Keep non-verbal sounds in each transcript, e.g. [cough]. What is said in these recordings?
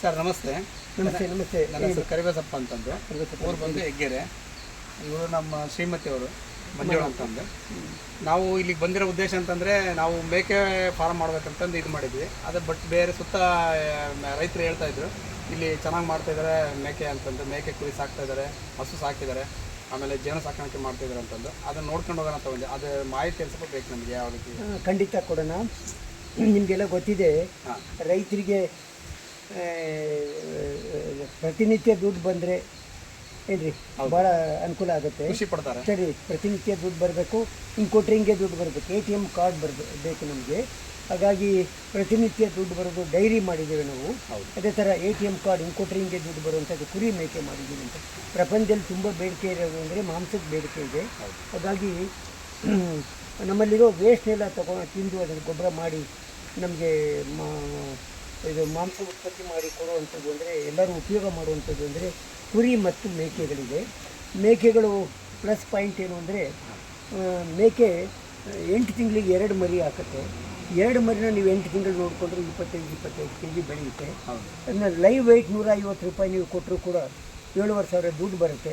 Sir ನಮಸ್ತೆ. ನಮಸ್ತೆ ನಮಸ್ತೆ. ನನ್ನ ಹೆಸರು ಕರಿಬಸಪ್ಪ ಅಂತಂದು. ಊರು ಬಂದು ಹೆಗ್ಗೆರೆ. ಇವರು ನಮ್ಮ ಶ್ರೀಮತಿ ಅವರು ಮಂಜುಳ ಅಂತಂದು. ನಾವು ಇಲ್ಲಿಗೆ ಬಂದಿರೋ ಉದ್ದೇಶ ಅಂತಂದರೆ ನಾವು ಮೇಕೆ ಫಾರ್ಮ್ ಮಾಡ್ಬೇಕಂತಂದು ಇದು ಮಾಡಿದ್ವಿ. ಅದು ಬಟ್ ಬೇರೆ ಸುತ್ತ ರೈತರು ಹೇಳ್ತಾ ಇದ್ರು ಇಲ್ಲಿ ಚೆನ್ನಾಗಿ ಮಾಡ್ತಾ ಇದ್ದಾರೆ ಮೇಕೆ ಅಂತಂದು. ಮೇಕೆ ಕುರಿ ಸಾಕ್ತಾ ಇದ್ದಾರೆ ಹಸು ಸಾಕಿದ್ದಾರೆ ಆಮೇಲೆ ಜೇನು ಸಾಕಾಣಿಕೆ ಮಾಡ್ತಾ ಇದ್ದಾರೆ ಅಂತಂದು. ಅದನ್ನ ನೋಡ್ಕೊಂಡು ಹೋಗೋಣ ಬಂದೆ. ಅದು ಮಾಹಿತಿ ಸ್ವಲ್ಪ ಬೇಕು ನಮಗೆ ಯಾವ ರೀತಿ? ಖಂಡಿತ ಕೊಡೋಣ. ನಿಮಗೆಲ್ಲ ಗೊತ್ತಿದೆ. ರೈತರಿಗೆ ಪ್ರತಿನಿತ್ಯ ದುಡ್ಡು ಬಂದರೆ ಏನ್ರಿ? ಭಾಳ ಅನುಕೂಲ ಆಗುತ್ತೆ. ಸರಿ ಪ್ರತಿನಿತ್ಯ ದುಡ್ಡು ಬರಬೇಕು ಹಿಂಗೆ ಕೊಟ್ಟರೆ ಹಿಂಗೆ ದುಡ್ಡು ಬರಬೇಕು ಎ ಟಿ ಎಂ ಕಾರ್ಡ್ ಬರಬೇಕು ಬೇಕು ನಮಗೆ. ಹಾಗಾಗಿ ಪ್ರತಿನಿತ್ಯ ದುಡ್ಡು ಬರೋದು ಡೈರಿ ಮಾಡಿದ್ದೇವೆ ನಾವು. ಅದೇ ಥರ ಎ ಟಿ ಎಂ ಕಾರ್ಡ್ ಹಿಂಗೆ ಕೊಟ್ಟರೆ ಹಿಂಗೆ ದುಡ್ಡು ಬರುವಂಥದ್ದು ಕುರಿ ಮೇಕೆ ಮಾಡಿದ್ದೀವಿ ಅಂತ. ಪ್ರಪಂಚದಲ್ಲಿ ತುಂಬ ಬೇಡಿಕೆ ಇರೋದು ಅಂದರೆ ಮಾಂಸದ ಬೇಡಿಕೆ ಇದೆ. ಹಾಗಾಗಿ [clears throat] ನಮ್ಮಲ್ಲಿರೋ ವೇಸ್ಟ್ನೆಲ್ಲ ತಗೊಂಡು ತಿಂದು ಅದನ್ನು ಗೊಬ್ಬರ ಮಾಡಿ ನಮಗೆ ಇದು ಮಾಂಸ ಉತ್ಪತ್ತಿ ಮಾಡಿ ಕೊಡುವಂಥದ್ದು ಅಂದರೆ ಎಲ್ಲರೂ ಉಪಯೋಗ ಮಾಡುವಂಥದ್ದು ಅಂದರೆ ಕುರಿ ಮತ್ತು ಮೇಕೆಗಳಿದೆ. ಮೇಕೆಗಳು ಪ್ಲಸ್ ಪಾಯಿಂಟ್ ಏನು ಅಂದರೆ ಮೇಕೆ ಎಂಟು ತಿಂಗಳಿಗೆ ಎರಡು ಮರಿ ಹಾಕುತ್ತೆ. ಎರಡು ಮರಿನ ನೀವು ಎಂಟು ತಿಂಗಳು ನೋಡಿಕೊಂಡ್ರೆ ಇಪ್ಪತ್ತೈದು ಇಪ್ಪತ್ತೈದು ಕೆ ಜಿ ಬೆಳೆಯುತ್ತೆ. ಅದನ್ನ ಲೈವ್ ವೆಯ್ಟ್ ನೂರ ಐವತ್ತು ರೂಪಾಯಿ ನೀವು ಕೊಟ್ಟರು ಕೂಡ ಏಳುವರೆ ಸಾವಿರ ದುಡ್ಡು ಬರುತ್ತೆ.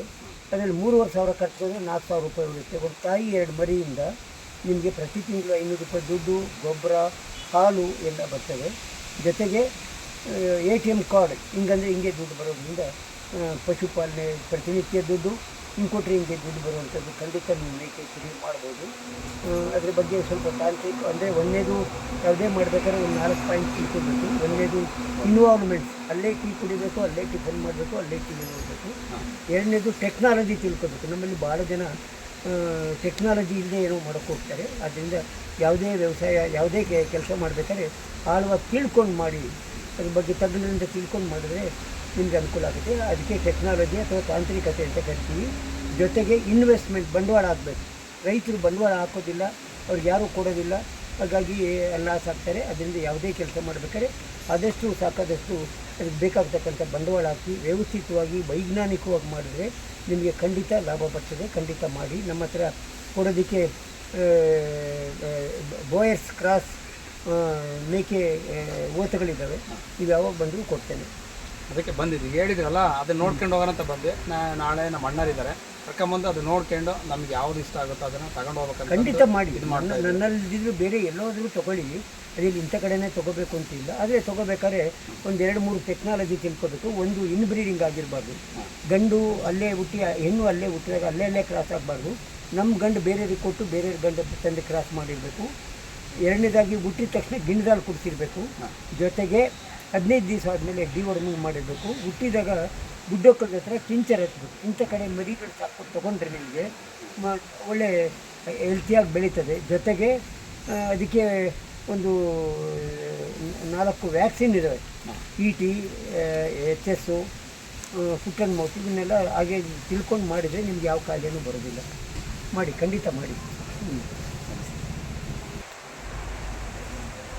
ಅದರಲ್ಲಿ ಮೂರುವರೆ ಸಾವಿರ ಬಂದರೆ ನಾಲ್ಕು ಸಾವಿರ ರೂಪಾಯಿ ಉಳಿಯುತ್ತೆ ಒಂದು ತಾಯಿ ಎರಡು ಮರಿಯಿಂದ ನಿಮಗೆ ಪ್ರತಿ ತಿಂಗಳು ಐನೂರು ರೂಪಾಯಿ ದುಡ್ಡು, ಗೊಬ್ಬರ, ಹಾಲು ಎಲ್ಲ ಬರ್ತವೆ ಜೊತೆಗೆ ಎ ಟಿ ಎಂ ಕಾರ್ಡ್, ಹಿಂಗಂದರೆ ಹಿಂಗೆ ದುಡ್ಡು ಬರೋದ್ರಿಂದ ಪಶುಪಾಲನೆ, ಪ್ರತಿನಿತ್ಯ ದುಡ್ಡು ಹಿಂಗೆ ಕೊಟ್ಟರೆ ಹಿಂಗೆ ದುಡ್ಡು ಬರುವಂಥದ್ದು ಖಂಡಿತ ನೀವು ಮೇಕೆ ಕ್ಲೀನ್ ಮಾಡ್ಬೋದು. ಅದ್ರ ಬಗ್ಗೆ ಸ್ವಲ್ಪ ತಾಂತ್ರಿಕ, ಅಂದರೆ ಒಂದೇದು ಯಾವುದೇ ಮಾಡಬೇಕಾದ್ರೆ ಒಂದು ನಾಲ್ಕು ಪಾಯಿಂಟ್ ತಿಳ್ಕೊಬೇಕು ಒಂದೇದು ಇನ್ವಾಲ್ವ್ಮೆಂಟ್, ಅಲ್ಲೇ ಟೀ ಕುಡಿಬೇಕು, ಅಲ್ಲೇ ಟಿಫನ್ ಮಾಡಬೇಕು, ಅಲ್ಲೇ ಟೀ ನೋಡಬೇಕು. ಎರಡನೇದು ಟೆಕ್ನಾಲಜಿ ತಿಳ್ಕೊಬೇಕು. ನಮ್ಮಲ್ಲಿ ಭಾಳ ಜನ ಟೆಕ್ನಾಲಜಿ ಇಲ್ಲದೆ ಏನೋ ಮಾಡೋಕ್ಕೆ ಹೋಗ್ತಾರೆ. ಆದ್ದರಿಂದ ಯಾವುದೇ ವ್ಯವಸಾಯ, ಯಾವುದೇ ಕೆಲಸ ಮಾಡಬೇಕಾದ್ರೆ ಆಳವಾಗಿ ತಿಳ್ಕೊಂಡು ಮಾಡಿ, ಅದ್ರ ಬಗ್ಗೆ ತಜ್ಞರಿಂದ ತಿಳ್ಕೊಂಡು ಮಾಡಿದ್ರೆ ನಿಮಗೆ ಅನುಕೂಲ ಆಗುತ್ತೆ. ಅದಕ್ಕೆ ಟೆಕ್ನಾಲಜಿ ಅಥವಾ ತಾಂತ್ರಿಕತೆ ಅಂತ ಕರಿತೀವಿ. ಜೊತೆಗೆ ಇನ್ವೆಸ್ಟ್ಮೆಂಟ್ ಬಂಡವಾಳ ಹಾಕಬೇಕು. ರೈತರು ಬಂಡವಾಳ ಹಾಕೋದಿಲ್ಲ, ಅವ್ರಿಗೆ ಯಾರೂ ಕೊಡೋದಿಲ್ಲ. ಹಾಗಾಗಿ ಲಾಸ್ ಆಗ್ತಾರೆ ಅದರಿಂದ ಯಾವುದೇ ಕೆಲಸ ಮಾಡಬೇಕಾದ್ರೆ ಆದಷ್ಟು ಸಾಕಾದಷ್ಟು ಅದಕ್ಕೆ ಬೇಕಾಗ್ತಕ್ಕಂಥ ಬಂಡವಾಳ ಹಾಕಿ, ವ್ಯವಸ್ಥಿತವಾಗಿ, ವೈಜ್ಞಾನಿಕವಾಗಿ ಮಾಡಿದ್ರೆ ನಿಮಗೆ ಖಂಡಿತ ಲಾಭ ಬರ್ತದೆ. ಖಂಡಿತ ಮಾಡಿ. ನಮ್ಮ ಹತ್ರ ಕೊಡೋದಕ್ಕೆ ಬೋಯರ್ಸ್ ಕ್ರಾಸ್ ಮೇಕೆ ಓತಗಳಿದ್ದಾವೆ. ಇವು ಯಾವಾಗ ಬಂದರೂ ಕೊಡ್ತೇನೆ. ಅದಕ್ಕೆ ಬಂದಿದ್ವಿ ಹೇಳಿದ್ರಲ್ಲ ಅದನ್ನ ನೋಡ್ಕೊಂಡು ಹೋಗೋಣ ಅಂತ ಬಂದೆ. ನಾ- ನಾಳೆ ನಮ್ಮ ಅಣ್ಣರಿದ್ದಾರೆ. ಕರ್ಕೊಂಬಂದು ಅದು ನೋಡ್ಕೊಂಡು ನಮ್ಗೆ ಯಾವ್ದು ಇಷ್ಟ ಆಗುತ್ತೋ ಅದನ್ನ ತಗೊಂಡು ಹೋಗ್ಬೇಕಂತ ಖಂಡಿತ ಮಾಡಿ. ಇದು ನನ್ನಲ್ಲಿದ್ದರೂ ಬೇರೆ ಎಲ್ಲೋದ್ರೂ ತೊಗೊಳ್ಳಿ. ಅದೇ ಇಂಥ ಕಡೆನೇ ತೊಗೋಬೇಕು ಅಂತ ಇಲ್ಲ. ಆದರೆ ತೊಗೋಬೇಕಾದ್ರೆ ಒಂದು ಎರಡು ಮೂರು ಟೆಕ್ನಾಲಜಿ ತಿಳ್ಕೊಬೇಕು. ಒಂದು ಇನ್ಬ್ರೀಡಿಂಗ್ ಆಗಿರಬಾರ್ದು. ಗಂಡು ಅಲ್ಲೇ ಹುಟ್ಟಿ ಹೆಣ್ಣು ಅಲ್ಲೇ ಹುಟ್ಟಿದಾಗ ಅಲ್ಲೇ ಅಲ್ಲೇ ಕ್ರಾಸ್ ಆಗಬಾರ್ದು. ನಮ್ಮ ಗಂಡು ಬೇರೆಯವ್ರಿಗೆ ಕೊಟ್ಟು ಬೇರೆಯವ್ರ ಗಂಡ ತಂದೆ ಕ್ರಾಸ್ ಮಾಡಿರಬೇಕು. ಎರಡನೇದಾಗಿ ಹುಟ್ಟಿದ ತಕ್ಷಣ ಗಿಣ್ಣದಲ್ಲಿ ಕುಡಿಸಿರ್ಬೇಕು. ಜೊತೆಗೆ ಹದಿನೈದು ದಿವಸ ಆದಮೇಲೆ ಡಿ ವರ್ಮಿಂಗ್ ಮಾಡಿರಬೇಕು ಹುಟ್ಟಿದಾಗ ಗುಡ್ಡೋಕ್ಕದ ಹತ್ರ ಕಿಂಚರ್ ಹತ್ಬೇಕು. ಇಂಥ ಕಡೆ ಮರಿಗಳು ಸಾಕು ತೊಗೊಂಡ್ರೆ ನಿಮಗೆ ಮ ಒಳ್ಳೆ ಹೆಲ್ತಿಯಾಗಿ ಬೆಳೀತದೆ. ಜೊತೆಗೆ ಅದಕ್ಕೆ ಒಂದು ನಾಲ್ಕು ವ್ಯಾಕ್ಸಿನ್ ಇದಾವೆ. E T H S foot and mouth ಇದನ್ನೆಲ್ಲ ಹಾಗೆ ತಿಳ್ಕೊಂಡು ಮಾಡಿದರೆ ನಿಮ್ಗೆ ಯಾವ ಕಾಯಿಲೆನೂ ಬರೋದಿಲ್ಲ. ಮಾಡಿ ಖಂಡಿತ ಮಾಡಿ. ಹ್ಞೂ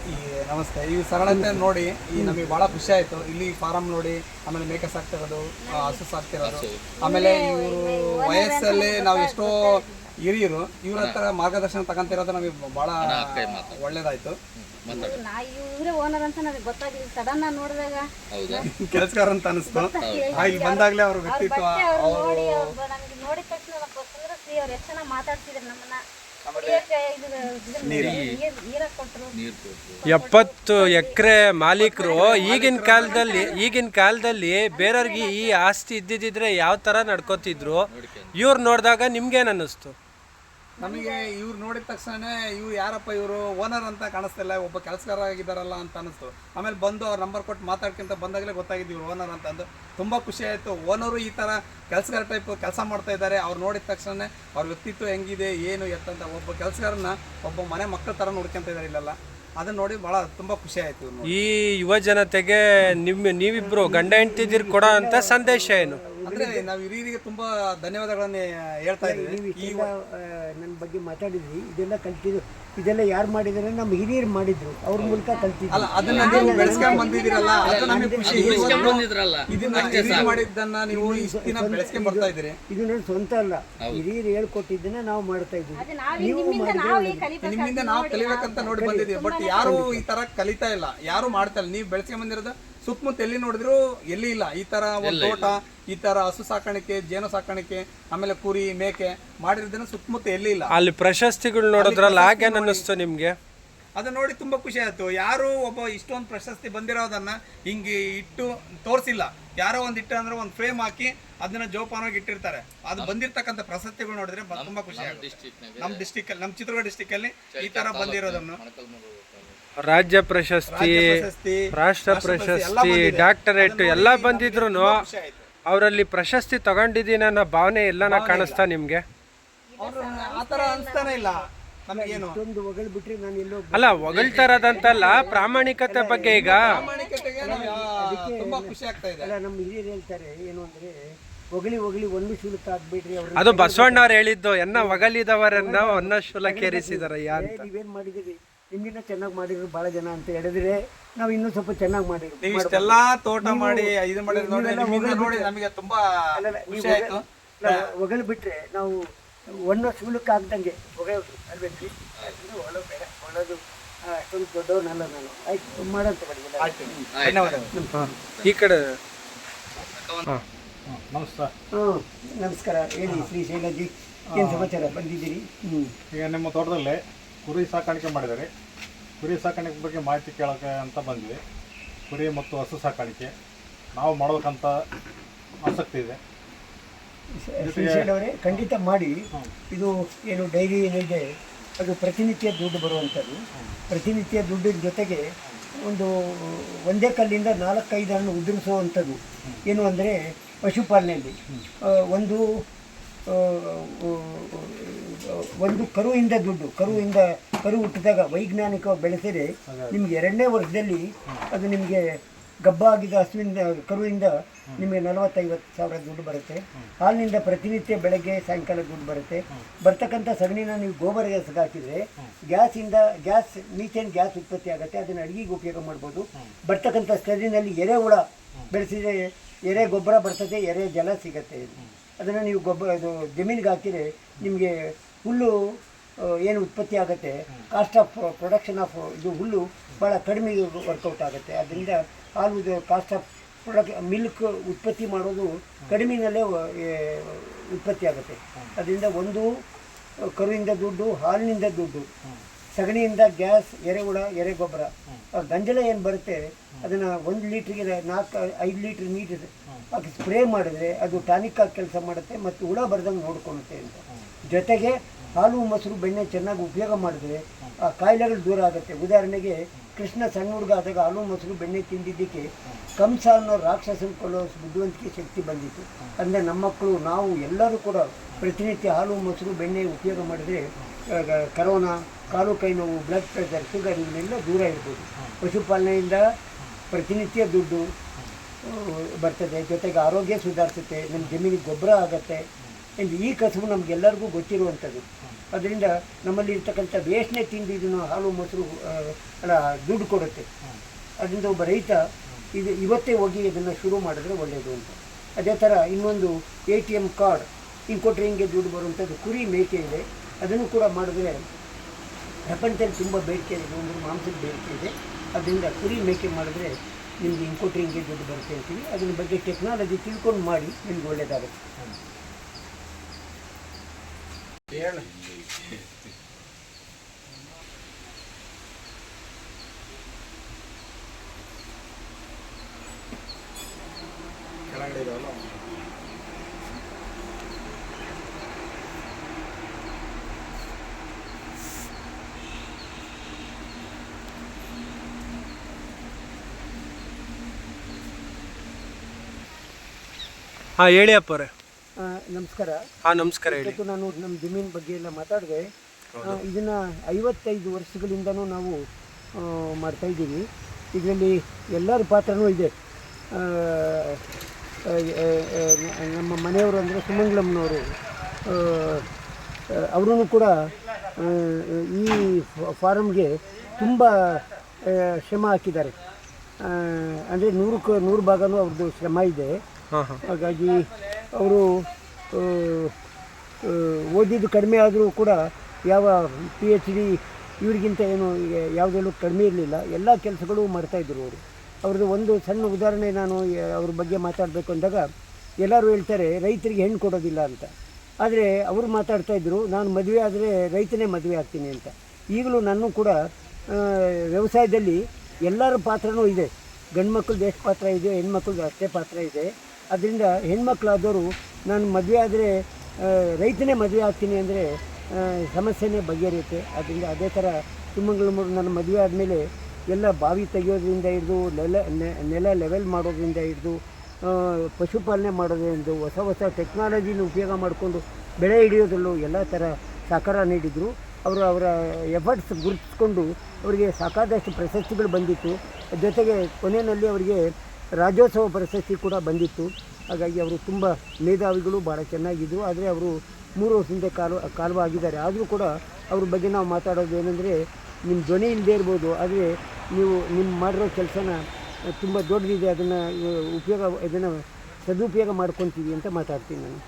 ಈ ನಮಸ್ತೆ. ಈ ಸರಳತೆ ನೋಡಿ ಈ ನಮಗೆ ಬಹಳ ಖುಷಿ ಆಯ್ತು. ಇಲ್ಲಿ ಫಾರಂ ನೋಡಿ ಆಮೇಲೆ ಮೇಕೆ ಸಾಕ್ತಿರೋದು ಆ, ಹಸು ಸಾಕ್ತಿರೋದು ಆಮೇಲೆ ಇವರು ವಯಸ್ಸಲ್ಲಿ ನಾವು ಎಷ್ಟೋ ಹಿರಿಯರು ಇವ್ರ ಹತ್ರ ಮಾರ್ಗದರ್ಶನ ತಗೊಂತಿರೋದು ನಮಗೆ ಬಹಳ ಒಳ್ಳೇದಾಯ್ತು. ಇವರೇ ಓನರ್ ಅಂತ ನನಗೆ ಗೊತ್ತಾಗಿಲ್ಲ ಸಡನ್ ಆಗಿ ನೋಡಿದಾಗ ಕೆಲಸಗಾರ ಅಂತ ಅನಿಸ್ತು. ಆ, ಇಲ್ಲಿ ಬಂದಾಗಲೇ ಅವ್ರ ವ್ಯಕ್ತಿತ್ವ ಅವರು ನೋಡಿ ತಕ್ಷಣ ಕುಂದ್ರಿಸಿ ಅವ್ರು ಎಷ್ಟು ಚೆನ್ನಾಗಿ ಮಾತಾಡ್ತಿದ್ರು ನಮ್ಮನ್ನ. ಎಪ್ಪತ್ತು ಎಕರೆ ಮಾಲೀಕರು ಈಗಿನ ಕಾಲದಲ್ಲಿ ಈಗಿನ ಕಾಲದಲ್ಲಿ ಬೇರೆಯವ್ರಿಗೆ ಈ ಆಸ್ತಿ ಇದ್ದಿದ್ದಿದ್ರೆ ಯಾವ ಥರ ನಡ್ಕೋತಿದ್ರು? ಇವ್ರು ನೋಡಿದಾಗ ನಿಮ್ಗೇನು ಅನ್ನಿಸ್ತು? ನಮಗೆ ಇವ್ರು ನೋಡಿದ ತಕ್ಷಣ ಇವ್ರು ಯಾರಪ್ಪ ಇವರು? ಓನರ್ ಅಂತ ಕಾಣಿಸ್ತಿಲ್ಲ ಒಬ್ಬ ಕೆಲಸಗಾರ ಆಗಿದ್ದಾರಲ್ಲ ಅಂತ ಅನಿಸ್ತು ಆಮೇಲೆ ಬಂದು ಅವ್ರ ನಂಬರ್ ಕೊಟ್ಟು ಮಾತಾಡ್ಕೊಂತ ಬಂದಾಗಲೇ ಗೊತ್ತಾಗಿದ್ದು ಇವ್ರು ಓನರ್ ಅಂತ ಅಂದು. ತುಂಬ ಖುಷಿ ಆಯಿತು. ಓನರು ಈ ಥರ ಕೆಲಸಗಾರ ಟೈಪ್ ಕೆಲಸ ಮಾಡ್ತಾ ಇದ್ದಾರೆ. ಅವ್ರು ನೋಡಿದ ತಕ್ಷಣ ಅವ್ರ ವ್ಯಕ್ತಿತ್ವ ಹೆಂಗಿದೆ ಏನು ಎತ್ತಂತ ಒಬ್ಬ ಕೆಲಸಗಾರನ ಒಬ್ಬ ಮನೆ ಮಕ್ಕಳ ಥರ ನೋಡ್ಕೊಂತ ಇದ್ದಾರೆ ಇಲ್ಲೆಲ್ಲ. ಅದನ್ನ ನೋಡಿ ಭಾಳ ತುಂಬ ಖುಷಿ ಆಯಿತು ಈ ಯುವ ಜನತೆಗೆ ನಿಮ್ಮ ನೀವಿಬ್ರು ಗಂಡ ಹೆಂಡ್ತಿದ್ದೀರಿ ಕೊಡೋ ಅಂತ ಸಂದೇಶ ಏನು? ಅಂದರೆ ನಾವು ಹಿರಿಯರಿಗೆ ತುಂಬಾ ಧನ್ಯವಾದಗಳನ್ನ ಹೇಳ್ತಾ ನೀವು ಇದ್ದೀವಿ ಈಗ ಇಷ್ಟೆಲ್ಲ ನನ್ನ ಬಗ್ಗೆ ಮಾತಾಡಿದ್ರಿ ಇದೆಲ್ಲ ಕಲ್ತಿದ್ರು ಇದೆಲ್ಲ ಯಾರು ಮಾಡಿದ್ರೆ ನಮ್ಮ ಹಿರಿಯರು ಮಾಡಿದ್ರು ಅವ್ರ ಮೂಲಕ ಕಲ್ತಿದ್ರು ಅಲ್ಲ ಅದನ್ನ ನೀವು ಬೆಳೆಸ್ಕೊಂಡ್ ಬಂದಿದ್ದೀರಲ್ಲ ಅದು ನಮಗೆ ಖುಷಿ ಇದನ್ನ ಹಿರಿಯರು ಮಾಡಿದ್ದನ್ನ ನೀವು ಇಷ್ಟು ದಿನ ಬೆಳೆಸ್ಕೊಂಡ್ ಬರ್ತಾ ಇದ್ದೀರಿ. ಇದು ನನ್ನ ಸ್ವಂತ ಅಲ್ಲ. ಹಿರಿಯರು ಹೇಳ್ಕೊಟ್ಟಿದ್ದನ್ನ ನಾವು ಮಾಡ್ತಾ ಇದ್ದೀವಿ. ಅದು ನಾವು ನಿಮ್ಮಿಂದ ನಾವು ಈ ಕಲಿಬೇಕು ನಿಮ್ಮಿಂದ ನಾವು ಕಲಿಬೇಕಂತ ನೋಡಿ ಬಂದಿದ್ದೀವಿ. ಬಟ್ ಯಾರು ಈ ತರ ಕಲಿತಾ ಇಲ್ಲ. ಯಾರು ಮಾಡ್ತಾ ಇಲ್ಲ. ನೀವು ಬೆಳೆಸ್ಕೊಂಡ್ ಬಂದಿರೋದು ಸುತ್ತಮುತ್ತ ಎಲ್ಲಿ ನೋಡಿದ್ರು ಎಲ್ಲಿ ಇಲ್ಲ. ಈ ತರ ಒಂದು ತೋಟ ಈ ತರ ಹಸು ಸಾಕಾಣಿಕೆ ಜೇನು ಸಾಕಾಣಿಕೆ ಆಮೇಲೆ ಕುರಿ ಮೇಕೆ ಮಾಡಿರೋದನ್ನ ಸುತ್ತಮುತ್ತ ಎಲ್ಲಿ ಇಲ್ಲ. ಅಲ್ಲಿ ಪ್ರಶಸ್ತಿಗಳು ನೋಡಿದ್ರಲ್ಲ ಹಾಗೇನ್ ಅನ್ನಿಸ್ತು ನಿಮ್ಗೆ? ಅದನ್ನ ನೋಡಿ ತುಂಬಾ ಖುಷಿ ಆಯ್ತು. ಯಾರು ಒಬ್ಬ ಇಷ್ಟೊಂದು ಪ್ರಶಸ್ತಿ ಬಂದಿರೋದನ್ನ ಹಿಂಗೆ ಇಟ್ಟು ತೋರಿಸಿಲ್ಲ. ಯಾರೋ ಒಂದ್ ಇಟ್ಟು ಅಂದ್ರೆ ಒಂದು ಫ್ರೇಮ್ ಹಾಕಿ ಅದನ್ನ ಜೋಪಾನವಾಗಿ ಇಟ್ಟಿರ್ತಾರೆ. ಅದು ಬಂದಿರ್ತಕ್ಕಂಥ ಪ್ರಶಸ್ತಿಗಳು ನೋಡಿದ್ರೆ ತುಂಬಾ ಖುಷಿ ಆಗುತ್ತೆ. ನಮ್ಮ ಡಿಸ್ಟಿಕ್ ನಮ್ಮ ಚಿತ್ರದುರ್ಗ ಡಿಸ್ಟಿಕ್ ಅಲ್ಲಿ ಈ ತರ ಬಂದಿರೋದನ್ನು ರಾಜ್ಯ ಪ್ರಶಸ್ತಿ ರಾಷ್ಟ್ರ ಪ್ರಶಸ್ತಿ ಡಾಕ್ಟರೇಟ್ ಎಲ್ಲ ಬಂದಿದ್ರು ಅವರಲ್ಲಿ ಪ್ರಶಸ್ತಿ ತಗೊಂಡಿದ್ದೀನಿ ಅನ್ನೋ ಭಾವನೆ ಎಲ್ಲನ ಕಾಣಿಸ್ತಾ ನಿಮ್ಗೆ? ಅವ್ರು ಆ ತರ ಅನ್ಸ್ತಾನೆ ಇಲ್ಲ. ನಮಗೇನು? ಒಂದು ಒಗಳು ಬಿಟ್ರೆ ನಾನು ಎಲ್ಲೋ ಅಲ್ಲ ಹೊಗಳ್ತಾರದಂತಲ್ಲ ಪ್ರಾಮಾಣಿಕತೆ ಬಗ್ಗೆ ಈಗ? ಪ್ರಾಮಾಣಿಕತೆಗೆ ನಾವು ತುಂಬಾ ಖುಷಿ ಆಗ್ತಾ ಇದೆ. ಅಲ್ಲ ನಮ್ಮ ಹಿರಿಯರು ಹೇಳ್ತಾರೆ ಏನು ಅಂದರೆ ಹೊಗಳಿ ಹೊಗಳಿ ಒಂದು ಶುಲ್ಕ ಹಾಕ್ಬೇಡ್ರಿ ಅವ್ರು ಅದು ಬಸವಣ್ಣವ್ರು ಹೇಳಿದ್ದು ಎನ್ನ ಒಗಲಿದವರನ್ನ ಒನ್ನ ಶುಲಕ್ಕೇರಿಸಿದಾರ ಅಂತ. ನೀವೇನು ಮಾಡಿದಿರಿ ನಿಮ್ಗಿನ್ನ ಚೆನ್ನಾಗಿ ಮಾಡಿದ್ರು ಭಾಳ ಜನ ಅಂತ ಹೇಳಿದ್ರೆ ನಾವು ಇನ್ನೂ ಸ್ವಲ್ಪ ಚೆನ್ನಾಗಿ ಮಾಡಿದ್ರು ನೀವು ಇಷ್ಟೆಲ್ಲಾ ತೋಟ ಮಾಡಿ ಇದು ಮಾಡಿದ್ರೆ ನೋಡಿ ನಿಮ್ಮಿಂದ ನೋಡಿ ನಮಗೆ ತುಂಬಾ ಖುಷಿ ಆಯ್ತು. ಒಗಲು ಬಿಟ್ರೆ ನಾವು ಒಂದು ಶೂಲಕ್ಕೆ ಆಗ್ದಂಗೆ ಒಗೆಯೋದು ಅಲ್ವೇನ್ರಿ? ಅದರಿಂದ ಒಳ ಬೇಡ ಒಳದು ಅಷ್ಟೊಂದು ದೊಡ್ಡವನಲ್ಲ ನಾನು. ಆಯ್ತು ಮಾಡಂತ ಧನ್ಯವಾದಗಳು. ಈ ಕಡೆ ನಮಸ್ಕಾರ. ಹ್ಞೂ ನಮಸ್ಕಾರ. ಹೇಳಿ ಶ್ರೀಶೈಲಜಿ ಏನು ಸಮಾಚಾರ ಬಂದಿದ್ದೀರಿ? ಹ್ಞೂ ಈಗ ನಿಮ್ಮ ತೋಟದಲ್ಲಿ ಕುರಿ ಸಾಕಾಣಿಕೆ ಮಾಡಿದ್ದಾರೆ. ಕುರಿ ಸಾಕಾಣಿಕೆ ಬಗ್ಗೆ ಮಾಹಿತಿ ಕೇಳೋಕೆ ಅಂತ ಬಂದ್ವಿ. ಕುರಿ ಮತ್ತು ಹಸು ಸಾಕಾಣಿಕೆ. ನಾವು ಮಾಡಬೇಕಂತ ಆಸಕ್ತಿ ಇದೆ. ಶ್ರೀಶೈಲ ಅವರೇ ಖಂಡಿತ ಮಾಡಿ. ಇದು ಏನು ಡೈರಿ ಏನಿದೆ ಅದು ಪ್ರತಿನಿತ್ಯ ದುಡ್ಡು ಬರುವಂಥದ್ದು. ಪ್ರತಿನಿತ್ಯ ದುಡ್ಡಿನ ಜೊತೆಗೆ ಒಂದು ಒಂದೇ ಕಲ್ಲಿಂದ ನಾಲ್ಕೈದು ಹಣ್ಣು ಉದುರಿಸುವಂಥದ್ದು ಏನು ಅಂದರೆ ಪಶುಪಾಲನೆಯಲ್ಲಿ. ಒಂದು ಒಂದು ಕರುವಿಂದ ದುಡ್ಡು ಕರುವಿಂದ ಕರು ಹುಟ್ಟಿದಾಗ ವೈಜ್ಞಾನಿಕ ಬೆಳೆಸಿದರೆ ನಿಮ್ಗೆ ಎರಡನೇ ವರ್ಷದಲ್ಲಿ ಅದು ನಿಮಗೆ ಗಬ್ಬ ಆಗಿದ ಹಸುವಿಂದ ಕರುವಿಂದ ನಿಮಗೆ ನಲವತ್ತೈವತ್ತು ಸಾವಿರ ದುಡ್ಡು ಬರುತ್ತೆ. ಹಾಲಿನಿಂದ ಪ್ರತಿನಿತ್ಯ ಬೆಳಗ್ಗೆ ಸಾಯಂಕಾಲ ದುಡ್ಡು ಬರುತ್ತೆ. ಬರ್ತಕ್ಕಂಥ ಸಗಣಿನ ನೀವು ಗೋಬರ್ ಗ್ಯಾಸ್ಗೆ ಹಾಕಿದರೆ ಗ್ಯಾಸಿಂದ ಗ್ಯಾಸ್ ಮೀಥೇನ್ ಗ್ಯಾಸ್ ಉತ್ಪತ್ತಿ ಆಗುತ್ತೆ. ಅದನ್ನು ಅಡುಗೆಗೆ ಉಪಯೋಗ ಮಾಡ್ಬೋದು. ಬರ್ತಕ್ಕಂಥ ಸ್ಥಳದಲ್ಲಿ ಎರೆ ಹುಳ ಬೆಳೆಸಿದರೆ ಎರೆ ಗೊಬ್ಬರ ಬರ್ತದೆ ಎರೆ ಜಲ ಸಿಗುತ್ತೆ. ಅದನ್ನು ನೀವು ಗೊಬ್ಬರ ಅದು ಜಮೀನಿಗೆ ಹಾಕಿದರೆ ನಿಮಗೆ ಹುಲ್ಲು ಏನು ಉತ್ಪತ್ತಿ ಆಗುತ್ತೆ ಕಾಸ್ಟ್ ಆಫ್ ಪ್ರೊಡಕ್ಷನ್ ಆಫ್ ಇದು ಹುಲ್ಲು ಭಾಳ ಕಡಿಮೆ ವರ್ಕೌಟ್ ಆಗುತ್ತೆ. ಅದರಿಂದ ಹಾಲು ಇದು ಕಾಸ್ಟ್ ಆಫ್ ಪ್ರೊಡಕ್ ಮಿಲ್ಕ್ ಉತ್ಪತ್ತಿ ಮಾಡೋದು ಕಡಿಮೆನಲ್ಲೇ ಉತ್ಪತ್ತಿ ಆಗುತ್ತೆ. ಅದರಿಂದ ಒಂದು ಕರುವಿಂದ ದುಡ್ಡು, ಹಾಲಿನಿಂದ ದುಡ್ಡು, ಸಗಣಿಯಿಂದ ಗ್ಯಾಸ್ ಎರೆಹುಳ ಎರೆಗೊಬ್ಬರ ಗಂಜಲ ಏನು ಬರುತ್ತೆ, ಅದನ್ನು ಒಂದು ಲೀಟ್ರಿಗೆ ನಾಲ್ಕು, ಐದು ಲೀಟ್ರ್ ನೀರು ಹಾಕಿ ಸ್ಪ್ರೇ ಮಾಡಿದ್ರೆ ಅದು ಟಾನಿಕ್ ಆಗಿ ಕೆಲಸ ಮಾಡುತ್ತೆ ಮತ್ತು ಹುಳ ಬರ್ದಂಗೆ ನೋಡ್ಕೊಳುತ್ತೆ ಅಂತ. ಜೊತೆಗೆ ಹಾಲು ಮೊಸರು ಬೆಣ್ಣೆ ಚೆನ್ನಾಗಿ ಉಪಯೋಗ ಮಾಡಿದ್ರೆ ಆ ಕಾಯಿಲೆಗಳು ದೂರ ಆಗುತ್ತೆ. ಉದಾಹರಣೆಗೆ ಕೃಷ್ಣ ಸಣ್ಣ ಹುಡುಗ ಆದಾಗ ಹಾಲು ಮೊಸರು ಬೆಣ್ಣೆ ತಿಂದಿದ್ದಕ್ಕೆ ಕಂಸ ಅನ್ನೋ ರಾಕ್ಷಸನ ಕೊಲ್ಲೋ ಬುದ್ಧಿವಂತಿಕೆ ಶಕ್ತಿ ಬಂದಿತ್ತು. ಅಂದರೆ ನಮ್ಮ ಮಕ್ಕಳು, ನಾವು ಎಲ್ಲರೂ ಕೂಡ ಪ್ರತಿನಿತ್ಯ ಹಾಲು ಮೊಸರು ಬೆಣ್ಣೆ ಉಪಯೋಗ ಮಾಡಿದರೆ ಕರೋನಾ, ಕಾಲು ಕೈ ನೋವು ಬ್ಲಡ್ ಪ್ರೆಷರ್ ಶುಗರ್ ಇವನ್ನೆಲ್ಲ ದೂರ ಇರ್ಬೋದು. ಪಶುಪಾಲನೆಯಿಂದ ಪ್ರತಿನಿತ್ಯ ದುಡ್ಡು ಬರ್ತದೆ. ಜೊತೆಗೆ ಆರೋಗ್ಯ ಸುಧಾರಿಸುತ್ತೆ. ನಮ್ಮ ಜಮೀನಿಗೆ ಗೊಬ್ಬರ ಆಗುತ್ತೆ. ಈ ಕಸುಬು ನಮಗೆಲ್ಲರಿಗೂ ಗೊತ್ತಿರುವಂಥದ್ದು. ಅದರಿಂದ ನಮ್ಮಲ್ಲಿ ಇರ್ತಕ್ಕಂಥ ವೇಸ್ಟ್ನೆ ತಿಂದು ಇದನ್ನು ಹಾಲು ಮೊಸರು ಅಲ್ಲ, ದುಡ್ಡು ಕೊಡುತ್ತೆ. ಅದರಿಂದ ಒಬ್ಬ ರೈತ ಇದು ಇವತ್ತೇ ಹೋಗಿ ಇದನ್ನು ಶುರು ಮಾಡಿದ್ರೆ ಒಳ್ಳೆಯದು ಅಂತ. ಅದೇ ಥರ ಇನ್ನೊಂದು ಎ ಟಿ ಎಂ ಕಾರ್ಡ್, ಹಿಂಗೆ ಕೊಟ್ಟರೆ ಹಿಂಗೆ ದುಡ್ಡು ಬರುವಂಥದ್ದು ಕುರಿ ಮೇಕೆ ಇದೆ. ಅದನ್ನು ಕೂಡ ಮಾಡಿದ್ರೆ ಪ್ರಪಂಚದಲ್ಲಿ ತುಂಬ ಬೇಡಿಕೆ ಇದೆ, ಒಂದು ಮಾಂಸದ ಬೇಡಿಕೆ ಇದೆ. ಅದರಿಂದ ಕುರಿ ಮೇಕೆ ಮಾಡಿದ್ರೆ ನಿಮಗೆ ಹಿಂಗೆ ದುಡ್ಡು ಬರುತ್ತೆ ಅಂತೀವಿ. ಅದ್ರ ಬಗ್ಗೆ ಟೆಕ್ನಾಲಜಿ ತಿಳ್ಕೊಂಡು ಮಾಡಿ, ನಿಮ್ಗೆ ಒಳ್ಳೇದಾಗುತ್ತೆ. ಕೆಳಗಡೆ ಇದಾವಲ್ಲ ಹಾಂ ಹೇಳಿ ಅಪ್ಪವ್ರೆ ಆ, ನಮಸ್ಕಾರ. ಹಾಂ ನಮಸ್ಕಾರ ಹೇಳಿ. ಇವತ್ತು ನಾನು ನಮ್ಮ ಜಮೀನು ಬಗ್ಗೆ ಎಲ್ಲ ಮಾತಾಡಿದೆ. ಇದನ್ನು ಐವತ್ತೈದು ವರ್ಷಗಳಿಂದನೂ ನಾವು ಮಾಡ್ತಾ ಇದ್ದೀವಿ. ಇದರಲ್ಲಿ ಎಲ್ಲರ ಪಾತ್ರನೂ ಇದೆ. ನಮ್ಮ ಮನೆಯವರು ಅಂದರೆ ಸುಮಂಗ್ಲಮ್ನವರು. ಅವರೂ ಕೂಡ ಈ ಫಾರಮ್ಗೆ ತುಂಬ ಶ್ರಮ ಹಾಕಿದ್ದಾರೆ. ಅಂದರೆ ನೂರಕ್ಕೆ ನೂರು ಭಾಗನೂ ಅವ್ರದ್ದು ಶ್ರಮ ಇದೆ. ಹಾಗಾಗಿ ಅವರು ಓದಿದ್ದು ಕಡಿಮೆ ಆದರೂ ಕೂಡ ಯಾವ ಪಿ ಎಚ್ ಡಿ ಇವ್ರಿಗಿಂತ ಏನು ಯಾವುದರಲ್ಲೂ ಕಡಿಮೆ ಇರಲಿಲ್ಲ. ಎಲ್ಲ ಕೆಲಸಗಳು ಮಾಡ್ತಾಯಿದ್ರು ಅವರು. ಅವ್ರದ್ದು ಒಂದು ಸಣ್ಣ ಉದಾಹರಣೆ ನಾನು ಅವ್ರ ಬಗ್ಗೆ ಮಾತಾಡಬೇಕು ಅಂದಾಗ, ಎಲ್ಲರೂ ಹೇಳ್ತಾರೆ, ರೈತರಿಗೆ ಹೆಣ್ಣು ಕೊಡೋದಿಲ್ಲ ಅಂತ. ಆದರೆ ಅವರು ಮಾತಾಡ್ತಾ ಇದ್ರು, ನಾನು ಮದುವೆ ಆದರೆ ರೈತನೇ ಮದುವೆ ಆಗ್ತೀನಿ ಅಂತ. ಈಗಲೂ ನಾನು ಕೂಡ ವ್ಯವಸಾಯದಲ್ಲಿ ಎಲ್ಲರ ಪಾತ್ರನೂ ಇದೆ. ಗಂಡು ಮಕ್ಕಳದ್ದು ಎಷ್ಟು ಪಾತ್ರ ಇದೆ, ಹೆಣ್ಮಕ್ಳದ್ದು ಅಷ್ಟೇ ಪಾತ್ರ ಇದೆ. ಅದರಿಂದ ಹೆಣ್ಮಕ್ಳಾದವರು ನಾನು ಮದುವೆ ಆದರೆ ರೈತನೇ ಮದುವೆ ಆಗ್ತೀನಿ ಅಂದರೆ ಸಮಸ್ಯೆನೇ ಬಗೆಹರಿಯುತ್ತೆ. ಅದರಿಂದ ಅದೇ ಥರ ಸುಮಂಗಳಮೂರು ನನ್ನ ಮದುವೆ ಆದಮೇಲೆ ಎಲ್ಲ ಬಾವಿ ತೆಗೆಯೋದ್ರಿಂದ ಹಿಡಿದು, ನೆಲ ನೆಲ ಲೆವೆಲ್ ಮಾಡೋದ್ರಿಂದ ಹಿಡಿದು ಪಶುಪಾಲನೆ ಮಾಡೋದ್ರಿಂದ ಹೊಸ ಹೊಸ ಟೆಕ್ನಾಲಜಿನ ಉಪಯೋಗ ಮಾಡಿಕೊಂಡು ಬೆಳೆ ಹಿಡಿಯೋದ್ರಲ್ಲೂ ಎಲ್ಲ ಥರ ಸಹಕಾರ ನೀಡಿದರು. ಅವರು ಅವರ ಎಫರ್ಟ್ಸ್ ಗುರುತಿಸ್ಕೊಂಡು ಅವರಿಗೆ ಸಾಕಾದಷ್ಟು ಪ್ರಶಸ್ತಿಗಳು ಬಂದಿತ್ತು. ಜೊತೆಗೆ ಕೊನೆಯಲ್ಲಿ ಅವರಿಗೆ ರಾಜ್ಯೋತ್ಸವ ಪ್ರಶಸ್ತಿ ಕೂಡ ಬಂದಿತ್ತು. ಹಾಗಾಗಿ ಅವರು ತುಂಬ ಮೇಧಾವಿಗಳು ಭಾಳ ಚೆನ್ನಾಗಿದ್ದರು ಆದರೆ ಅವರು ಮೂರು ವರ್ಷದಿಂದ ಕಾಲು ಆಗಿದ್ದಾರೆ ಆದರೂ ಕೂಡ ಅವ್ರ ಬಗ್ಗೆ ನಾವು ಮಾತಾಡೋದು ಏನಂದರೆ ನಿಮ್ಮ ಧ್ವನಿ ಇಲ್ಲದೆ ಇರ್ಬೋದು, ಆದರೆ ನೀವು ನಿಮ್ಮ ಮಾಡಿರೋ ಕೆಲಸನ ತುಂಬ ದೊಡ್ಡದಿದೆ, ಅದನ್ನು, ಉಪಯೋಗ, ಇದನ್ನು ಸದುಪಯೋಗ ಮಾಡ್ಕೊತೀವಿ ಅಂತ ಮಾತಾಡ್ತೀನಿ ನಾನು.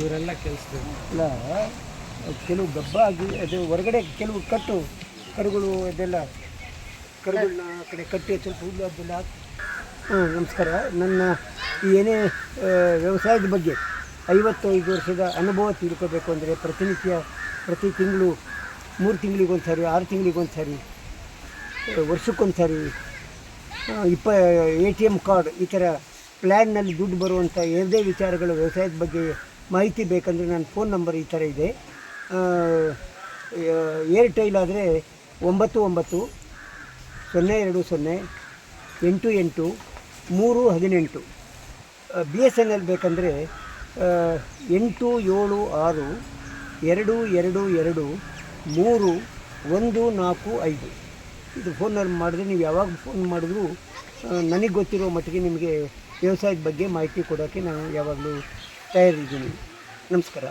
ಇವರೆಲ್ಲ ಕೆಲಸದವ್ರು. ಇಲ್ಲ, ಕೆಲವು ಗಬ್ಬ ಆಗಿ ಅದು ಹೊರಗಡೆ ಕೆಲವು ಕಟ್ಟು, ಕರುಗಳು ಅದೆಲ್ಲ ಕರುಗಳನ್ನ ಆ ಕಡೆ ಕಟ್ಟಿ ಸ್ವಲ್ಪ ಹುಲ್ಲು ಅದೆಲ್ಲ ಹಾಕಿ. ಹಾಂ ನಮಸ್ಕಾರ. ನನ್ನ ಏನೇ ವ್ಯವಸಾಯದ ಬಗ್ಗೆ ಐವತ್ತೈದು ವರ್ಷದ ಅನುಭವ ತಿಳ್ಕೋಬೇಕು ಅಂದರೆ ಪ್ರತಿನಿತ್ಯ, ಪ್ರತಿ ತಿಂಗಳು, ಮೂರು ತಿಂಗಳಿಗೊಂದು ಸಾರಿ ಆರು ತಿಂಗಳಿಗೊಂದು ಸಾರಿ ವರ್ಷಕ್ಕೊಂದು ಸಾರಿ ಇಪ್ಪ, ಎ ಟಿ ಎಂ ಕಾರ್ಡ್ ಈ ಥರ ಪ್ಲ್ಯಾನ್ನಲ್ಲಿ ದುಡ್ಡು ಬರುವಂಥ ಯಾವುದೇ ವಿಚಾರಗಳು ವ್ಯವಸಾಯದ ಬಗ್ಗೆ ಮಾಹಿತಿ ಬೇಕಂದರೆ ನನ್ನ ಫೋನ್ ನಂಬರ್ ಈ ಥರ ಇದೆ. ಏರ್ಟೆಲ್ ಆದರೆ ಒಂಬತ್ತು ಒಂಬತ್ತು ಸೊನ್ನೆ ಎರಡು ಸೊನ್ನೆ ಎಂಟು ಎಂಟು ಮೂರು ಹದಿನೆಂಟು. ಬಿ ಎಸ್ ಎನ್ ಎಲ್ ಬೇಕಂದರೆ ಎಂಟು ಏಳು ಆರು ಎರಡು ಎರಡು ಎರಡು ಮೂರು ಒಂದು ನಾಲ್ಕು ಐದು. ಇದು ಫೋನಲ್ಲಿ ಮಾಡಿದ್ರೆ ನೀವು ಯಾವಾಗ ಫೋನ್ ಮಾಡಿದ್ರೂ ನನಗೆ ಗೊತ್ತಿರೋ ಮಟ್ಟಿಗೆ ನಿಮಗೆ ವ್ಯವಸಾಯದ ಬಗ್ಗೆ ಮಾಹಿತಿ ಕೊಡೋಕ್ಕೆ ನಾನು ಯಾವಾಗಲೂ ತಯಾರಿದ್ದೀನಿ ನಮಸ್ಕಾರ